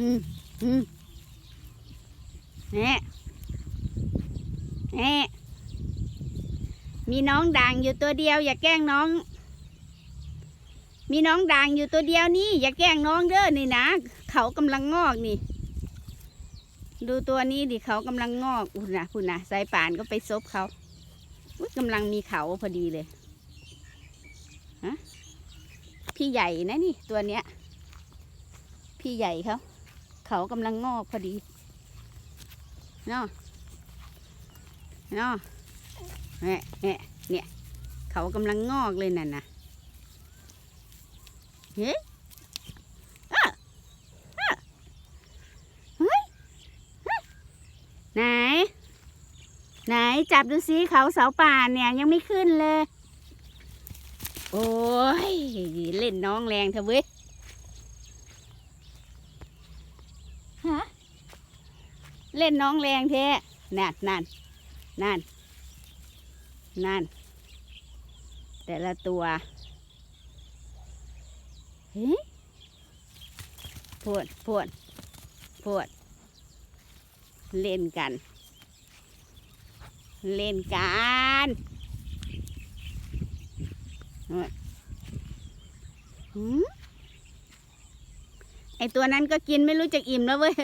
เนี่ยเนี่ยมีน้องด่างอยู่ตัวเดียว อย่าแกล้งน้อง มีน้องด่างอยู่ตัวเดียวนี่ อย่าแกล้งน้องเด้อนี่นะเขากำลังงอกนี่ ดูตัวนี้ดิเขากำลังงอกอุ่นนะพุ่นะสายป่านก็ไปซบเขาอุ๊ยกำลังมีเขาพอดีเลยฮะพี่ใหญ่นะนี่ตัวเนี้ย พี่ใหญ่เขา เขากำลังงอกพอดีเนาะเนาะเนี่ยเนี่ยเนี่ย เขากำลังงอกเลยน่ะนะเฮ้ยอ้าอ้าเฮ้ยไหน ไหนจับดูสิเขาเสาป่านเนี่ยยังไม่ขึ้นเลย โอ้ย เล่นน้องแรงเถอะเว้ย ฮะ เล่นน้องแรงแท้นั่นนั่นนั่นนั่น แต่ละตัวเฮ้ยปวดปวดปวด เล่นกัน เล่นกันโอ้ยหืมไอตัวนั้นก็กินไม่รู้จักอิ่มแล้วเว้ย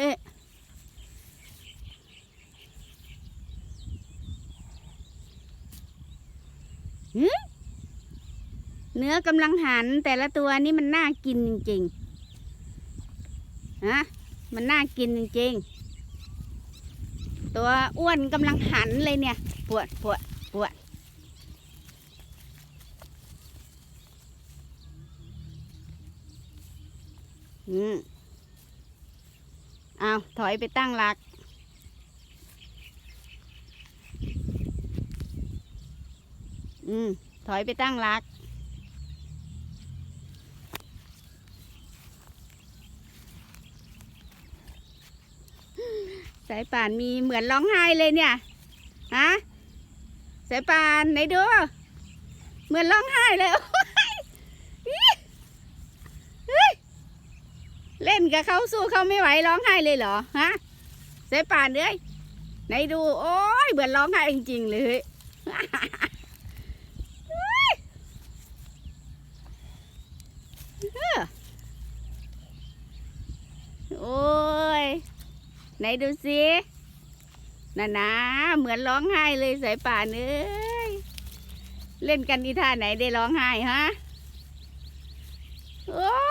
เนื้อกำลังหันแต่ละตัวนี่มันน่ากินจริงๆฮะมันน่ากินจริงๆ ตัวอ้วนกำลังหันเลยเนี่ย ปวดปวดปวดอืมเอาถอยไปตั้งหลัก อืม ถอยไปตั้งหลัก สายป่านมีเหมือนร้องไห้เลยเนี่ย ฮะ สายป่านไหนดู เหมือนร้องไห้เลยโอ๊ยเฮ้ยเล่นกับเขาสู้เขาไม่ไหวร้องไห้เลยเหรอ ฮะ สายป่านเอ้ยไหนดู โอ้ยเหมือนร้องไห้จริงๆเลย โอ้ย ไหนดูสิน่ะนะเหมือนร้องไห้เลยสายป่านเอ้ยเล่นกันที่ท่าไหนได้ร้องไห้ฮะโอ้